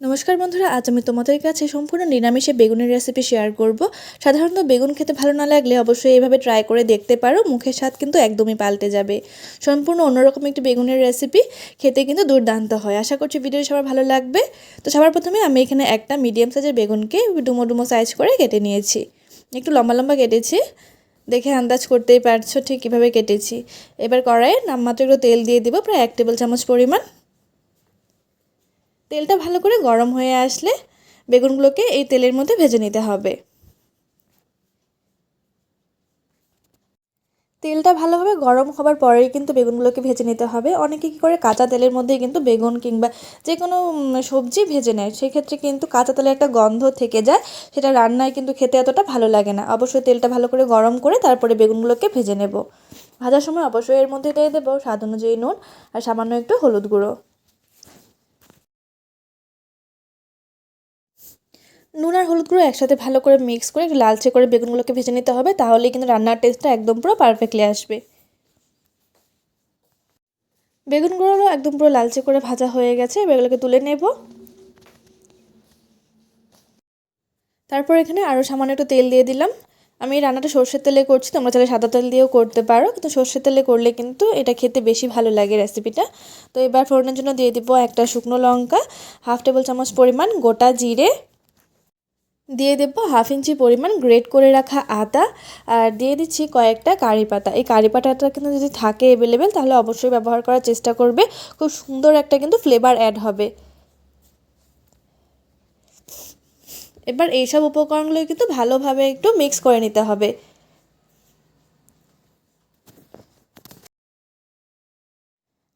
নমস্কার বন্ধুরা, আজ আমি তোমাদের কাছে সম্পূর্ণ নিরামিষে বেগুনের রেসিপি শেয়ার করব। সাধারণত বেগুন খেতে ভালো না লাগলে অবশ্যই এইভাবে ট্রাই করে দেখতে পারো, মুখের স্বাদ কিন্তু একদমই পাল্টে যাবে। সম্পূর্ণ অন্যরকম একটি বেগুনের রেসিপি খেতে কিন্তু দুর্দান্ত হয়। আশা করছি ভিডিও সবার ভালো লাগবে। তো সবার প্রথমে আমি এখানে একটা মিডিয়াম সাইজের বেগুনকে ডুমো ডুমো সাইজ করে কেটে নিয়েছি। একটু লম্বা লম্বা কেটেছি। দেখে আন্দাজ করতেই পারছ ঠিক কীভাবে কেটেছি। এবার কড়াইয়ে নামমাত্র একটু তেল দিয়ে দিব, প্রায় এক টেবিল চামচ পরিমাণ। তেলটা ভালো করে গরম হয়ে আসলে বেগুনগুলোকে এই তেলের মধ্যে ভেজে নিতে হবে। তেলটা ভালোভাবে গরম হবার পরেই কিন্তু বেগুনগুলোকে ভেজে নিতে হবে। অনেকে কী করে, কাঁচা তেলের মধ্যে কিন্তু বেগুন কিংবা যে কোনো সবজি ভেজে নেয়। সেক্ষেত্রে কিন্তু কাঁচা তেলের একটা গন্ধ থেকে যায়, সেটা রান্নায় কিন্তু খেতে এতটা ভালো লাগে না। অবশ্যই তেলটা ভালো করে গরম করে তারপরে বেগুনগুলোকে ভেজে নেব। ভাজার সময় অবশ্যই এর মধ্যে দিয়ে দেবো স্বাদ অনুযায়ী নুন আর সামান্য একটু হলুদ গুঁড়ো। নুন আর হলুদ গুঁড়ো একসাথে ভালো করে মিক্স করে একটু লালচে করে বেগুনগুলোকে ভেজে নিতে হবে তাহলেই কিন্তু রান্নার টেস্টটা একদম পুরো পারফেক্টলি আসবে। বেগুনগুলো একদম পুরো লালচে করে ভাজা হয়ে গেছে এগুলোকে তুলে নেব। তারপর এখানে আরও সামান্য একটু তেল দিয়ে দিলাম। আমি এই রান্নাটা সর্ষের তেলে করছি, তোমরা চাইলে সাদা তেল দিয়েও করতে পারো, কিন্তু সর্ষের তেলে করলে কিন্তু এটা খেতে বেশি ভালো লাগে রেসিপিটা তো এবার ফোড়নের জন্য দিয়ে দিব একটা শুকনো লঙ্কা হাফ টেবিল চামচ পরিমাণ গোটা জিরে দিয়ে দেব হাফ ইঞ্চি পরিমাণ গ্রেট করে রাখা আদা আর দিয়ে দিচ্ছি কয়েকটা কারি পাতা। এই কারি পাতাটা কিন্তু যদি থাকে অ্যাভেলেবেল তাহলে অবশ্যই ব্যবহার করার চেষ্টা করবে। খুব সুন্দর একটা কিন্তু ফ্লেভার অ্যাড হবে। এবার এইসব উপকরণগুলো কিন্তু ভালোভাবে একটু মিক্স করে নিতে হবে।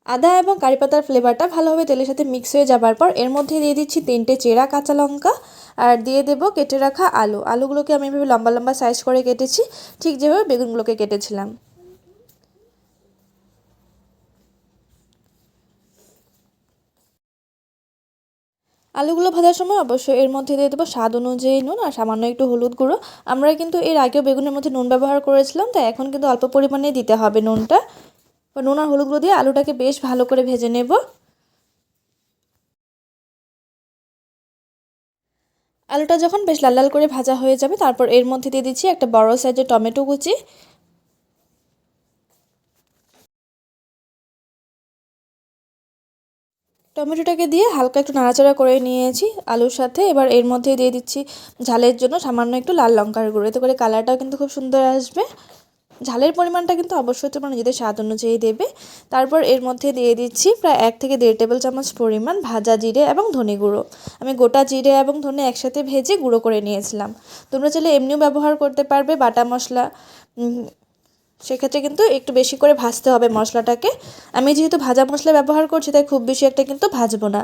আদা এবং কারি পাতার ফ্লেভারটা ভালোভাবে তেলের সাথে মিক্স হয়ে যাবার পর এর মধ্যে দিয়ে দিচ্ছি তিনটে চেরা কাঁচা লঙ্কা আর দিয়ে দেবো কেটে রাখা আলু। আলুগুলোকে আমি এভাবে লম্বা লম্বা সাইজ করে কেটেছি। ঠিক যেভাবে বেগুনগুলোকে কেটেছিলাম। আলুগুলো ভাজার সময় অবশ্যই এর মধ্যে দিয়ে দেবো স্বাদ অনুযায়ী নুন আর সামান্য একটু হলুদ গুঁড়ো। আমরা কিন্তু এর আগেও বেগুনের মধ্যে নুন ব্যবহার করেছিলাম, তাই এখন কিন্তু অল্প পরিমাণে দিতে হবে নুনটা। নুন আর হলুদ গুঁড়ো দিয়ে আলুটাকে বেশ ভালো করে ভেজে নেব। আলুটা যখন বেশ লাল লাল করে ভাজা হয়ে যাবে, তারপর এর মধ্যে দিয়ে দিচ্ছি একটা বড় সাইজের টমেটো কুচি। টমেটোটাকে দিয়ে হালকা একটু নাড়াচাড়া করে নিয়েছি আলুর সাথে। এবার এর মধ্যে দিয়ে দিচ্ছি ঝালের জন্য সামান্য একটু লাল লঙ্কার গুঁড়ো। এতে করে কালারটাও কিন্তু খুব সুন্দর আসবে। ঝালের পরিমাণটা কিন্তু অবশ্যই তোমরা নিজেদের স্বাদ অনুযায়ী দেবে। তারপর এর মধ্যে দিয়ে দিচ্ছি প্রায় এক থেকে দেড় টেবিল চামচ পরিমাণ ভাজা জিরে এবং ধনে গুঁড়ো। আমি গোটা জিরে এবং ধনে একসাথে ভেজে গুঁড়ো করে নিয়েছিলাম। তোমরা চাইলে এমনিও ব্যবহার করতে পারবে বাটা মশলা। সেক্ষেত্রে কিন্তু একটু বেশি করে ভাজতে হবে মশলাটাকে। আমি যেহেতু ভাজা মশলা ব্যবহার করছি, তাই খুব বেশি একটা কিন্তু ভাজবো না।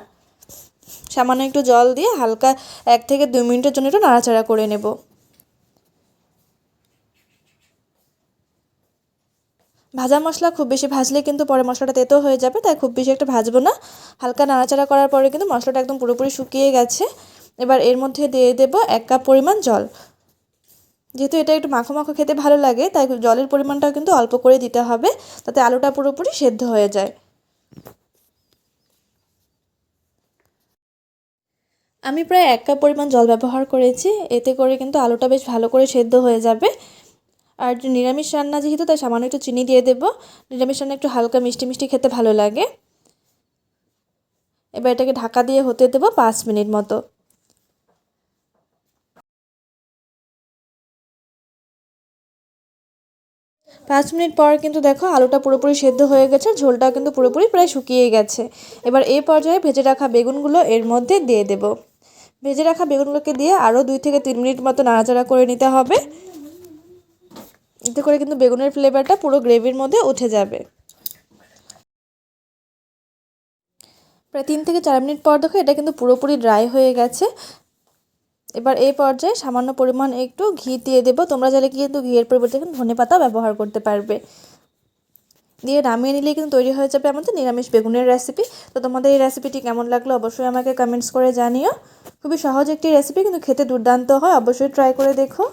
সামান্য একটু জল দিয়ে হালকা এক থেকে দুই মিনিটের জন্য একটু নাড়াচাড়া করে নেব। ভাজা মশলা খুব বেশি ভাজলে কিন্তু পরে মশলাটা তেতো হয়ে যাবে, তাই খুব বেশি একটা ভাজবো না। হালকা নাড়াচাড়া করার পরে কিন্তু মশলাটা একদম পুরোপুরি শুকিয়ে গেছে। এবার এর মধ্যে দিয়ে দেব এক কাপ পরিমাণ জল। যেহেতু এটা একটু মাখো মাখো খেতে ভালো লাগে, তাই জলের পরিমাণটাও কিন্তু অল্প করে দিতে হবে, তাতে আলুটা পুরোপুরি সেদ্ধ হয়ে যায়। আমি প্রায় এক কাপ পরিমাণ জল ব্যবহার করেছি, এতে করে কিন্তু আলুটা বেশ ভালো করে সেদ্ধ হয়ে যাবে। আর নিরামিষ রান্না যেহেতু, তাই সামান্য একটু চিনি দিয়ে দেবো। নিরামিষ রান্না একটু হালকা মিষ্টি মিষ্টি খেতে ভালো লাগে। এবার এটাকে ঢাকা দিয়ে হতে দেবো পাঁচ মিনিট মতো। পাঁচ মিনিট পর কিন্তু দেখো আলুটা পুরোপুরি সেদ্ধ হয়ে গেছে, ঝোলটাও কিন্তু পুরোপুরি প্রায় শুকিয়ে গেছে। এবার এই পর্যায়ে ভেজে রাখা বেগুনগুলো এর মধ্যে দিয়ে দেব। ভেজে রাখা বেগুনগুলোকে দিয়ে আরও দুই থেকে তিন মিনিট মতো নাড়াচাড়া করে নিতে হবে। এতে করে কিন্তু বেগুনের ফ্লেভারটা পুরো গ্রেভির মধ্যে উঠে যাবে। প্রায় তিন থেকে চার মিনিট পর দেখো এটা কিন্তু পুরোপুরি ড্রাই হয়ে গেছে। এবার এই পর্যায়ে সামান্য পরিমাণ একটু ঘি দিয়ে দেবো। তোমরা চাইলে কিন্তু ঘিয়ের পরিবর্তে কিন্তু ধনে পাতাও ব্যবহার করতে পারবে। দিয়ে নামিয়ে নিলেই কিন্তু তৈরি হয়ে যাবে আমাদের নিরামিষ বেগুনের রেসিপি তো তোমাদের এই রেসিপিটি কেমন লাগল অবশ্যই আমাকে কমেন্টস করে জানিও। খুবই সহজ একটি রেসিপি কিন্তু খেতে দুর্দান্ত হয়। অবশ্যই ট্রাই করে দেখো।